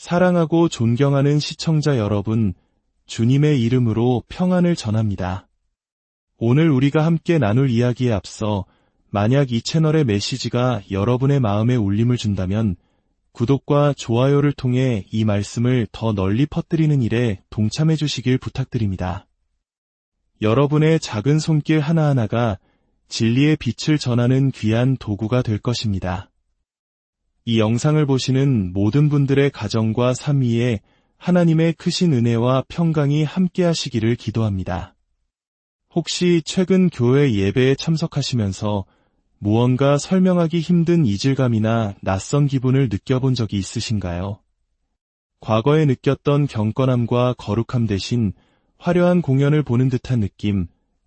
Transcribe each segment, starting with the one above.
사랑하고 존경하는 시청자 여러분, 주님의 이름으로 평안을 전합니다. 오늘 우리가 함께 나눌 이야기에 앞서 만약 이 채널의 메시지가 여러분의 마음에 울림을 준다면 구독과 좋아요를 통해 이 말씀을 더 널리 퍼뜨리는 일에 동참해 주시길 부탁드립니다. 여러분의 작은 손길 하나하나가 진리의 빛을 전하는 귀한 도구가 될 것입니다. 이 영상을 보시는 모든 분들의 가정과 삶 위에 하나님의 크신 은혜와 평강이 함께 하시기를 기도합니다. 혹시 최근 교회 예배에 참석하시면서 무언가 설명하기 힘든 이질감이나 낯선 기분을 느껴본 적이 있으신가요? 과거에 느꼈던 경건함과 거룩함 대신 화려한 공연을 보는 듯한 느낌,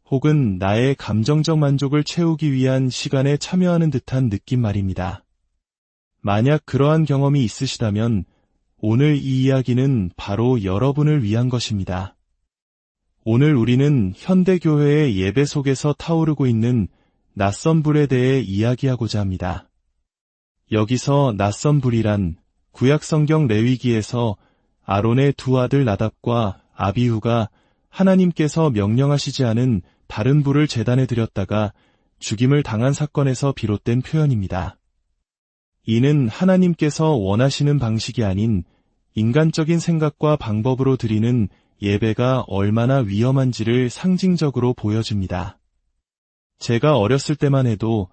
혹은 나의 감정적 만족을 채우기 위한 시간에 참여하는 듯한 느낌 말입니다. 만약 그러한 경험이 있으시다면 오늘 이 이야기는 바로 여러분을 위한 것입니다. 오늘 우리는 현대교회의 예배 속에서 타오르고 있는 낯선 불에 대해 이야기하고자 합니다. 여기서 낯선 불이란 구약성경 레위기에서 아론의 두 아들 나답과 아비후가 하나님께서 명령하시지 않은 다른 불을 재단에 드렸다가 죽임을 당한 사건에서 비롯된 표현입니다. 이는 하나님께서 원하시는 방식이 아닌 인간적인 생각과 방법으로 드리는 예배가 얼마나 위험한지를 상징적으로 보여줍니다. 제가 어렸을 때만 해도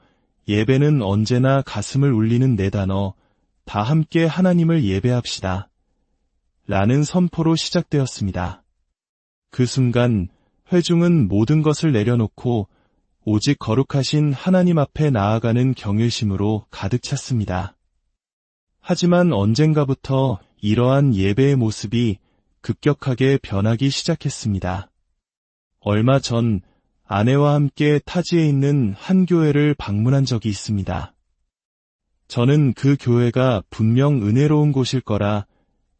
예배는 언제나 가슴을 울리는 네 단어, 다 함께 하나님을 예배합시다. 라는 선포로 시작되었습니다. 그 순간 회중은 모든 것을 내려놓고 오직 거룩하신 하나님 앞에 나아가는 경외심으로 가득 찼습니다. 하지만 언젠가부터 이러한 예배의 모습이 급격하게 변하기 시작했습니다. 얼마 전 아내와 함께 타지에 있는 한 교회를 방문한 적이 있습니다. 저는 그 교회가 분명 은혜로운 곳일 거라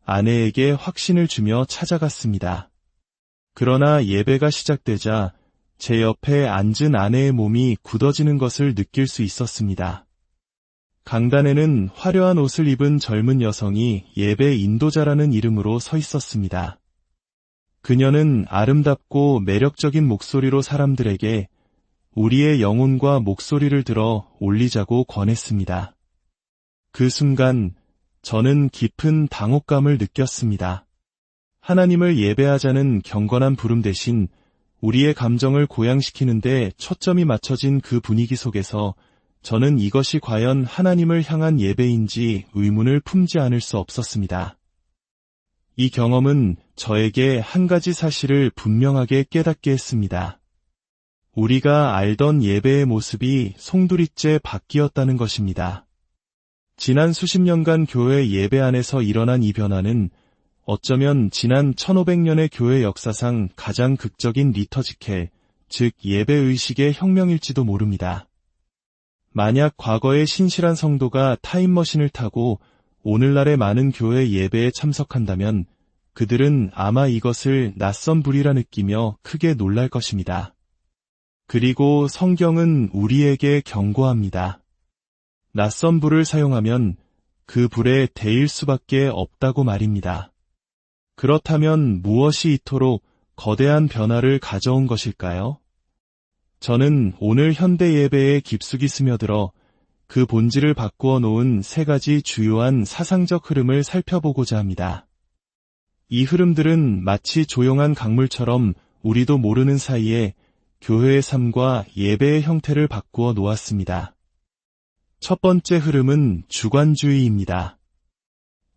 아내에게 확신을 주며 찾아갔습니다. 그러나 예배가 시작되자 제 옆에 앉은 아내의 몸이 굳어지는 것을 느낄 수 있었습니다. 강단에는 화려한 옷을 입은 젊은 여성이 예배 인도자라는 이름으로 서 있었습니다. 그녀는 아름답고 매력적인 목소리로 사람들에게 우리의 영혼과 목소리를 들어 올리자고 권했습니다. 그 순간 저는 깊은 당혹감을 느꼈습니다. 하나님을 예배하자는 경건한 부름 대신 우리의 감정을 고양시키는데 초점이 맞춰진 그 분위기 속에서 저는 이것이 과연 하나님을 향한 예배인지 의문을 품지 않을 수 없었습니다. 이 경험은 저에게 한 가지 사실을 분명하게 깨닫게 했습니다. 우리가 알던 예배의 모습이 송두리째 바뀌었다는 것입니다. 지난 수십 년간 교회 예배 안에서 일어난 이 변화는 어쩌면 지난 1500년의 교회 역사상 가장 극적인 리터지케, 즉 예배의식의 혁명일지도 모릅니다. 만약 과거의 신실한 성도가 타임머신을 타고 오늘날의 많은 교회 예배에 참석한다면 그들은 아마 이것을 낯선 불이라 느끼며 크게 놀랄 것입니다. 그리고 성경은 우리에게 경고합니다. 낯선 불을 사용하면 그 불에 데일 수밖에 없다고 말입니다. 그렇다면 무엇이 이토록 거대한 변화를 가져온 것일까요? 저는 오늘 현대 예배에 깊숙이 스며들어 그 본질을 바꾸어 놓은 세 가지 주요한 사상적 흐름을 살펴보고자 합니다. 이 흐름들은 마치 조용한 강물처럼 우리도 모르는 사이에 교회의 삶과 예배의 형태를 바꾸어 놓았습니다. 첫 번째 흐름은 주관주의입니다.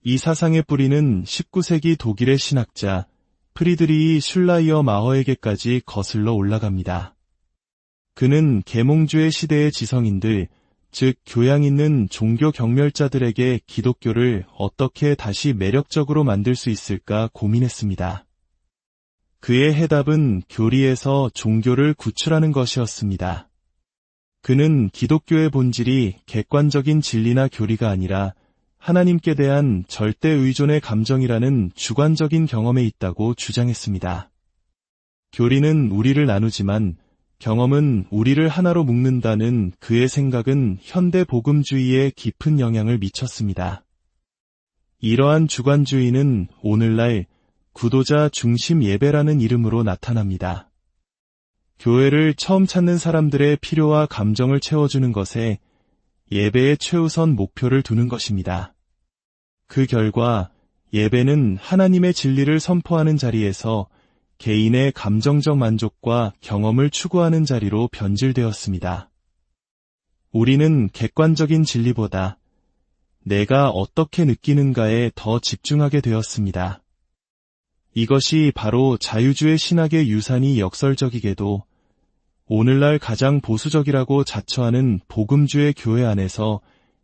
이 사상의 뿌리는 19세기 독일의 신학자 프리드리히 슐라이어 마허에게까지 거슬러 올라갑니다. 그는 계몽주의 시대의 지성인들, 즉 교양 있는 종교 경멸자들에게 기독교를 어떻게 다시 매력적으로 만들 수 있을까 고민했습니다. 그의 해답은 교리에서 종교를 구출하는 것이었습니다. 그는 기독교의 본질이 객관적인 진리나 교리가 아니라 하나님께 대한 절대 의존의 감정이라는 주관적인 경험에 있다고 주장했습니다. 교리는 우리를 나누지만 경험은 우리를 하나로 묶는다는 그의 생각은 현대 복음주의에 깊은 영향을 미쳤습니다. 이러한 주관주의는 오늘날 구도자 중심 예배라는 이름으로 나타납니다. 교회를 처음 찾는 사람들의 필요와 감정을 채워주는 것에 예배의 최우선 목표를 두는 것입니다. 그 결과 예배는 하나님의 진리를 선포하는 자리에서 개인의 감정적 만족과 경험을 추구하는 자리로 변질되었습니다. 우리는 객관적인 진리보다 내가 어떻게 느끼는가에 더 집중하게 되었습니다. 이것이 바로 자유주의 신학의 유산이 역설적이게도 오늘날 가장 보수적이라고 자처하는 복음주의 교회 안에서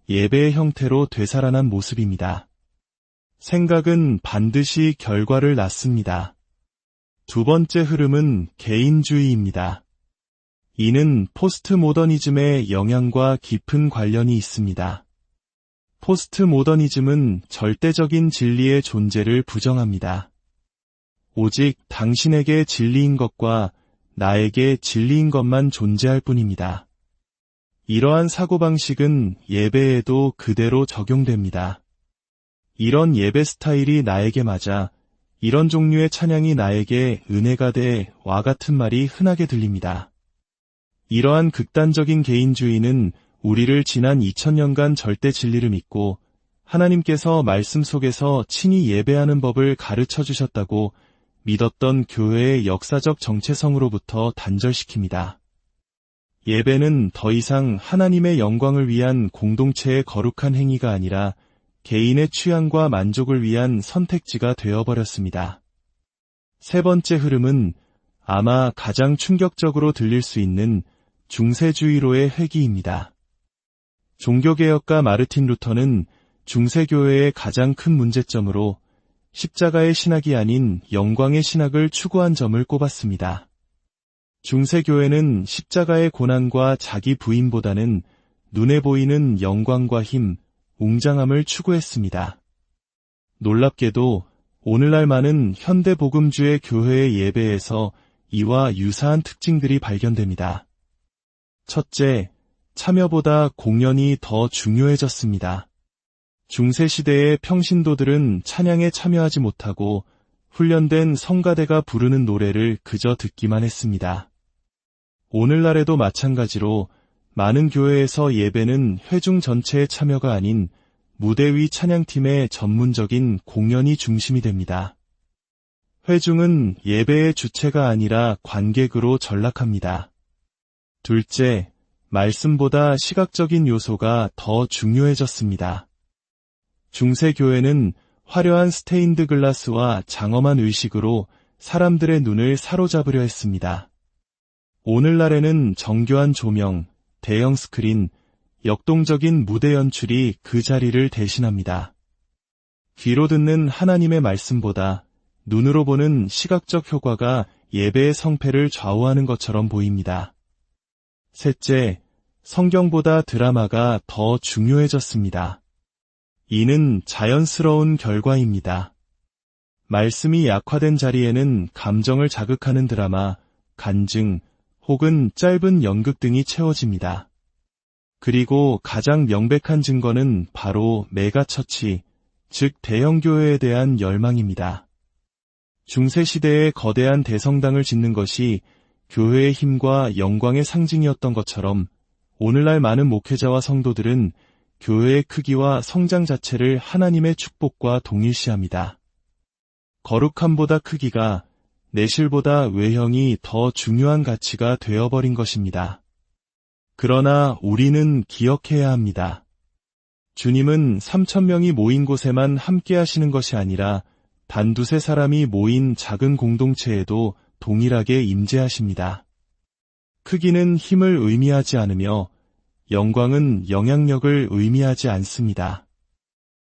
예배의 형태로 되살아난 모습입니다. 생각은 반드시 결과를 낳습니다. 두 번째 흐름은 개인주의입니다. 이는 포스트 모더니즘의 영향과 깊은 관련이 있습니다. 포스트 모더니즘은 절대적인 진리의 존재를 부정합니다. 오직 당신에게 진리인 것과 나에게 진리인 것만 존재할 뿐입니다. 이러한 사고방식은 예배에도 그대로 적용됩니다. 이런 예배 스타일이 나에게 맞아 이런 종류의 찬양이 나에게 은혜가 돼 와 같은 말이 흔하게 들립니다. 이러한 극단적인 개인주의는 우리를 지난 2000년간 절대 진리를 믿고 하나님께서 말씀 속에서 친히 예배하는 법을 가르쳐 주셨다고 믿었던 교회의 역사적 정체성으로부터 단절시킵니다. 예배는 더 이상 하나님의 영광을 위한 공동체의 거룩한 행위가 아니라 개인의 취향과 만족을 위한 선택지가 되어버렸습니다. 세 번째 흐름은 아마 가장 충격적으로 들릴 수 있는 중세주의로의 회귀입니다. 종교개혁가 마르틴 루터는 중세교회의 가장 큰 문제점으로 십자가의 신학이 아닌 영광의 신학을 추구한 점을 꼽았습니다. 중세교회는 십자가의 고난과 자기 부인보다는 눈에 보이는 영광과 힘, 웅장함을 추구했습니다. 놀랍게도 오늘날 많은 현대 복음주의 교회의 예배에서 이와 유사한 특징들이 발견됩니다. 첫째, 참여보다 공연이 더 중요해졌습니다. 중세시대의 평신도들은 찬양에 참여하지 못하고 훈련된 성가대가 부르는 노래를 그저 듣기만 했습니다. 오늘날에도 마찬가지로 많은 교회에서 예배는 회중 전체의 참여가 아닌 무대 위 찬양팀의 전문적인 공연이 중심이 됩니다. 회중은 예배의 주체가 아니라 관객으로 전락합니다. 둘째, 말씀보다 시각적인 요소가 더 중요해졌습니다. 중세교회는 화려한 스테인드 글라스와 장엄한 의식으로 사람들의 눈을 사로잡으려 했습니다. 오늘날에는 정교한 조명, 대형 스크린, 역동적인 무대 연출이 그 자리를 대신합니다. 귀로 듣는 하나님의 말씀보다 눈으로 보는 시각적 효과가 예배의 성패를 좌우하는 것처럼 보입니다. 셋째, 성경보다 드라마가 더 중요해졌습니다. 이는 자연스러운 결과입니다. 말씀이 약화된 자리에는 감정을 자극하는 드라마, 간증, 혹은 짧은 연극 등이 채워집니다. 그리고 가장 명백한 증거는 바로 메가처치, 즉 대형교회에 대한 열망입니다. 중세시대의 거대한 대성당을 짓는 것이 교회의 힘과 영광의 상징이었던 것처럼 오늘날 많은 목회자와 성도들은 교회의 크기와 성장 자체를 하나님의 축복과 동일시합니다. 거룩함보다 크기가 내실보다 외형이 더 중요한 가치가 되어버린 것입니다. 그러나 우리는 기억해야 합니다. 주님은 3천명이 모인 곳에만 함께 하시는 것이 아니라 단 두세 사람이 모인 작은 공동체에도 동일하게 임재하십니다. 크기는 힘을 의미하지 않으며 영광은 영향력을 의미하지 않습니다.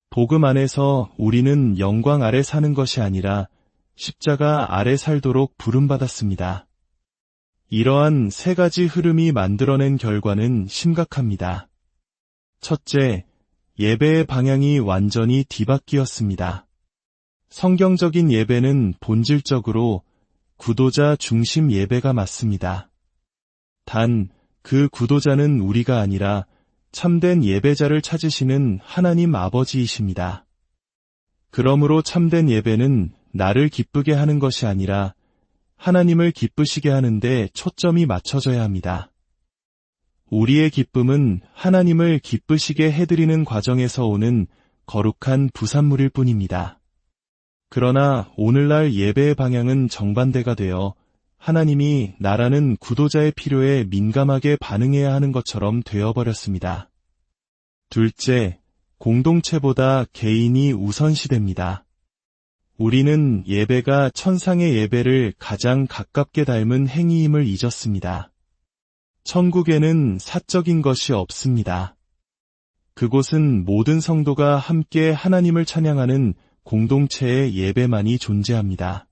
복음 안에서 우리는 영광 아래 사는 것이 아니라 십자가 아래 살도록 부름받았습니다. 이러한 세 가지 흐름이 만들어낸 결과는 심각합니다. 첫째, 예배의 방향이 완전히 뒤바뀌었습니다. 성경적인 예배는 본질적으로 구도자 중심 예배가 맞습니다. 단 그 구도자는 우리가 아니라 참된 예배자를 찾으시는 하나님 아버지이십니다. 그러므로 참된 예배는 나를 기쁘게 하는 것이 아니라 하나님을 기쁘시게 하는데 초점이 맞춰져야 합니다. 우리의 기쁨은 하나님을 기쁘시게 해드리는 과정에서 오는 거룩한 부산물일 뿐입니다. 그러나 오늘날 예배의 방향은 정반대가 되어 하나님이 나라는 구도자의 필요에 민감하게 반응해야 하는 것처럼 되어버렸습니다. 둘째, 공동체보다 개인이 우선시됩니다. 우리는 예배가 천상의 예배를 가장 가깝게 닮은 행위임을 잊었습니다. 천국에는 사적인 것이 없습니다. 그곳은 모든 성도가 함께 하나님을 찬양하는 공동체의 예배만이 존재합니다.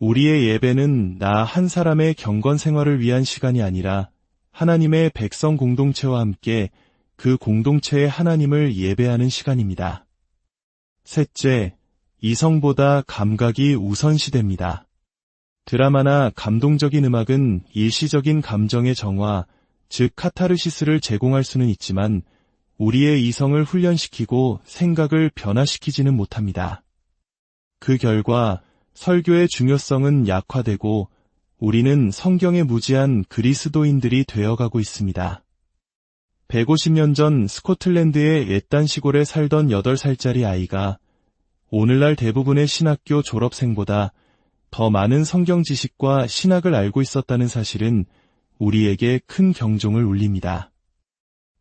우리의 예배는 나 한 사람의 경건 생활을 위한 시간이 아니라 하나님의 백성 공동체와 함께 그 공동체의 하나님을 예배하는 시간입니다. 셋째, 이성보다 감각이 우선시됩니다. 드라마나 감동적인 음악은 일시적인 감정의 정화, 즉 카타르시스를 제공할 수는 있지만 우리의 이성을 훈련시키고 생각을 변화시키지는 못합니다. 그 결과 설교의 중요성은 약화되고 우리는 성경에 무지한 그리스도인들이 되어가고 있습니다. 150년 전 스코틀랜드의 옛단 시골에 살던 8살짜리 아이가 오늘날 대부분의 신학교 졸업생보다 더 많은 성경 지식과 신학을 알고 있었다는 사실은 우리에게 큰 경종을 울립니다.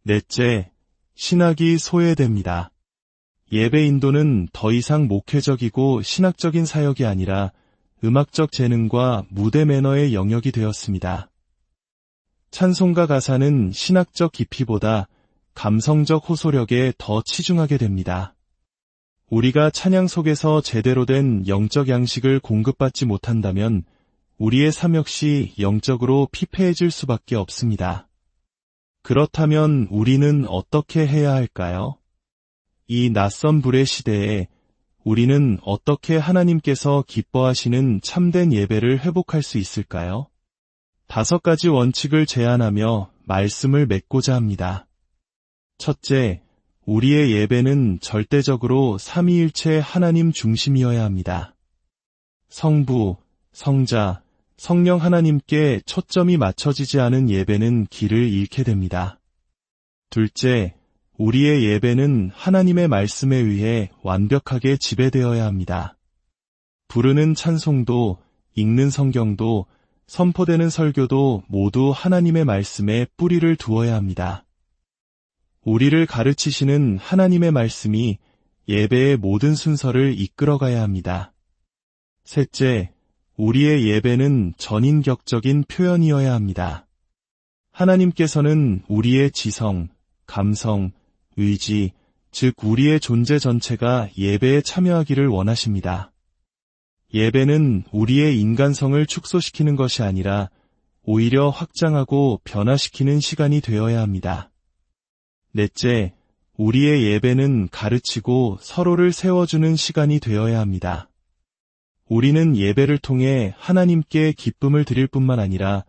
넷째, 신학이 소외됩니다. 예배 인도는 더 이상 목회적이고 신학적인 사역이 아니라 음악적 재능과 무대 매너의 영역이 되었습니다. 찬송가 가사는 신학적 깊이보다 감성적 호소력에 더 치중하게 됩니다. 우리가 찬양 속에서 제대로 된 영적 양식을 공급받지 못한다면 우리의 삶 역시 영적으로 피폐해질 수밖에 없습니다. 그렇다면 우리는 어떻게 해야 할까요? 이 낯선 불의 시대에 우리는 어떻게 하나님께서 기뻐하시는 참된 예배를 회복할 수 있을까요? 다섯 가지 원칙을 제안하며 말씀을 맺고자 합니다. 첫째, 우리의 예배는 절대적으로 삼위일체 하나님 중심이어야 합니다. 성부, 성자, 성령 하나님께 초점이 맞춰지지 않은 예배는 길을 잃게 됩니다. 둘째, 우리의 예배는 하나님의 말씀에 의해 완벽하게 지배되어야 합니다. 부르는 찬송도, 읽는 성경도, 선포되는 설교도 모두 하나님의 말씀에 뿌리를 두어야 합니다. 우리를 가르치시는 하나님의 말씀이 예배의 모든 순서를 이끌어가야 합니다. 셋째, 우리의 예배는 전인격적인 표현이어야 합니다. 하나님께서는 우리의 지성, 감성, 의지, 즉 우리의 존재 전체가 예배에 참여하기를 원하십니다. 예배는 우리의 인간성을 축소시키는 것이 아니라 오히려 확장하고 변화시키는 시간이 되어야 합니다. 넷째, 우리의 예배는 가르치고 서로를 세워주는 시간이 되어야 합니다. 우리는 예배를 통해 하나님께 기쁨을 드릴 뿐만 아니라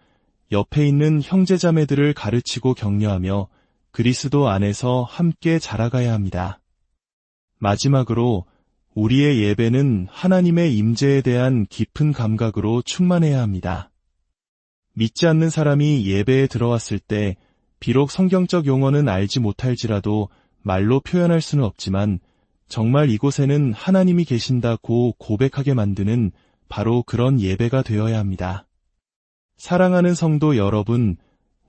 옆에 있는 형제자매들을 가르치고 격려하며 그리스도 안에서 함께 자라가야 합니다. 마지막으로 우리의 예배는 하나님의 임재에 대한 깊은 감각으로 충만해야 합니다. 믿지 않는 사람이 예배에 들어왔을 때 비록 성경적 용어는 알지 못할지라도 말로 표현할 수는 없지만 정말 이곳에는 하나님이 계신다고 고백하게 만드는 바로 그런 예배가 되어야 합니다. 사랑하는 성도 여러분,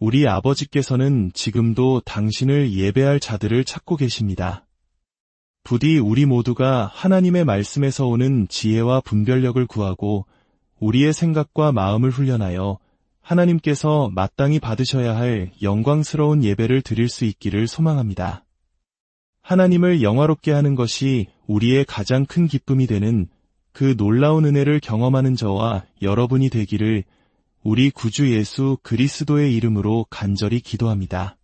우리 아버지께서는 지금도 당신을 예배할 자들을 찾고 계십니다. 부디 우리 모두가 하나님의 말씀에서 오는 지혜와 분별력을 구하고 우리의 생각과 마음을 훈련하여 하나님께서 마땅히 받으셔야 할 영광스러운 예배를 드릴 수 있기를 소망합니다. 하나님을 영화롭게 하는 것이 우리의 가장 큰 기쁨이 되는 그 놀라운 은혜를 경험하는 저와 여러분이 되기를 우리 구주 예수 그리스도의 이름으로 간절히 기도합니다.